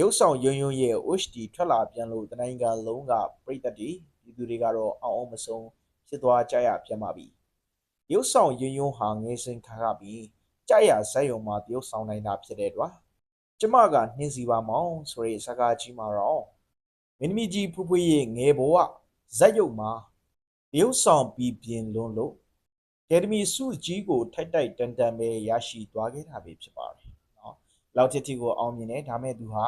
ရုပ်ဆောင်ယွန်းယွန်းရဲ့ OHD ထွက်လာပြန်လို့တနိုင်ငံလုံးကပြည်သက်တွေပြည်သူတွေကတော့အောင်းအောင်မဆုံးဖြစ်သွားကြရပြန်ပါပြီရုပ်ဆောင်ယွန်းယွန်းဟာငယ်စဉ်ခါကပြီးကြရဇက်ယုံမှာတရုပ်ဆောင်နိုင်တာဖြစ်တဲ့တွာကျမကနှင်းစီပါမောင်ဆိုတဲ့စကားကြီးမှာတော့မင်းသမီးကြီးဖူးဖူးရဲ့ငယ်ဘဝဇက်ယုံမှာတရုပ်ဆောင်ပြီးပြင်လွန်းလို့ကယ်ဒမီစုကြီးကိုထိုက်တိုက်တန်တန်ပဲရရှိသွားခဲ့တာပဲဖြစ်ပါတယ် လောက်တစ်တီကိုအောင်မြင်တယ်ဒါမဲ့သူဟာ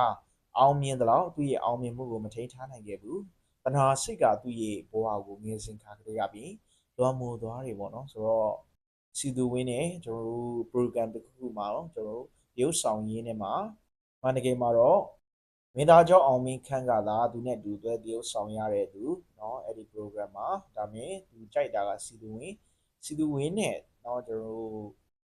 အောင်မြင်တယ်လို့သူ့ရဲ့အောင်မြင်မှုကိုမထိန်ထားနိုင်ခဲ့ဘူးတဏှာစိတ်ကသူ့ရဲ့ဘဝကိုငယ်စဉ်ခါကလေးရပြီးလွှမ်းမိုးသွားတယ်ပေါ့နော်ဆိုတော့စီသူဝင်းနဲ့ကျွန်တော်တို့ program တစ်ခုခုမှာတော့ကျွန်တော်တို့ရုပ်ဆောင်ရင်းနဲ့မှာမန္တကယ်မှာတော့မင်းသားကျောင်းအောင်မင်းခန့်ကသာသူနဲ့တူသွဲတရုပ်ဆောင်ရတဲ့သူเนาะအဲ့ဒီ program မှာဒါမဲ့သူကြိုက်တာကစီသူဝင်း စီသူဝင်းနဲ့တော့ကျွန်တော်တို့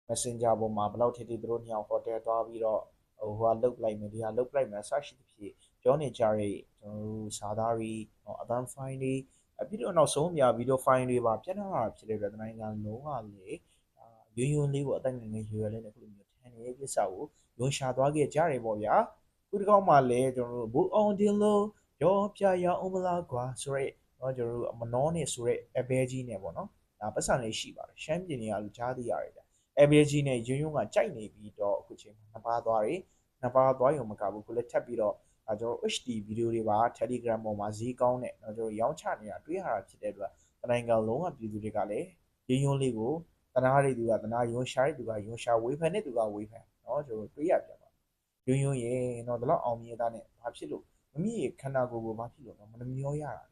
messenger ပေါ်မှာဘယ်လောက်ထိထိသူတို့နှစ်ယောက်ဟိုတယ်သွားပြီးတော့ဟိုဟာလုတ်လိုက်မယ်ဒီဟာလုတ်လိုက်မယ်ဆရှိသဖြင့်ပြောနေကြတဲ့ကျွန်တော်တို့စာသားတွေဟောအတန်း file တွေအပြီးတော့နောက်ဆုံးမြဗီဒီယို file တွေပါပြတ်လာတာဖြစ်တဲ့အတွက်နိုင်ငံလုံးဝလေအာယွန်းယွန်းလေးကိုအသက်ငယ်ငယ်ရွယ်ရွယ်လေးနဲ့ခုလိုမျိုးထန်နေတဲ့ကိစ္စကိုယွန်းရှာသွားခဲ့ကြတယ်ပေါ့ဗျာခုဒီကောက်မှလည်းကျွန်တော်တို့ဘူအောင်တင်လို့ရောပြရအောင်မလားကွာဆိုရဲတော့ကျွန်တော်တို့မနှောနဲ့ဆိုရဲအဘဲကြီးနဲ့ပေါ့နော်ဒါပတ်စံလေးရှိပါတယ်ရှမ်းပြည်နယ်ကလူကြားသိရတယ်ဗျ ABG နဲ့ရုံရုံကကြိုက်နေပြီးတော့အခုချိန်မှာနှစ်ပါးသွားတယ်နှစ်ပါးသွားရုံမကဘူးကိုလည်းထပ်ပြီးတော့အဲကျွန်တော် HD ဗီဒီယိုတွေပါ Telegram ပေါ်မှာဈေးကောင်းတဲ့ကျွန်တော်ရောင်းချနေတာတွေ့ရတာဖြစ်တဲ့အတွက်တနိုင်ငံလုံးကပြည်သူတွေကလည်းရုံရုံလေးကိုတနာတွေသူကတနာရုံရှာတဲ့သူကရုံရှာဝေးဖန်တဲ့သူကဝေးဖန်เนาะကျွန်တော်တွေ့ရပြန်ပါရုံရုံရေတော့ဒီလောက်အောင်မြင်တာနဲ့ဘာဖြစ်လို့မမီးခန္ဓာကိုယ်ကိုဘာဖြစ်လို့တော့မနှမျောရတာ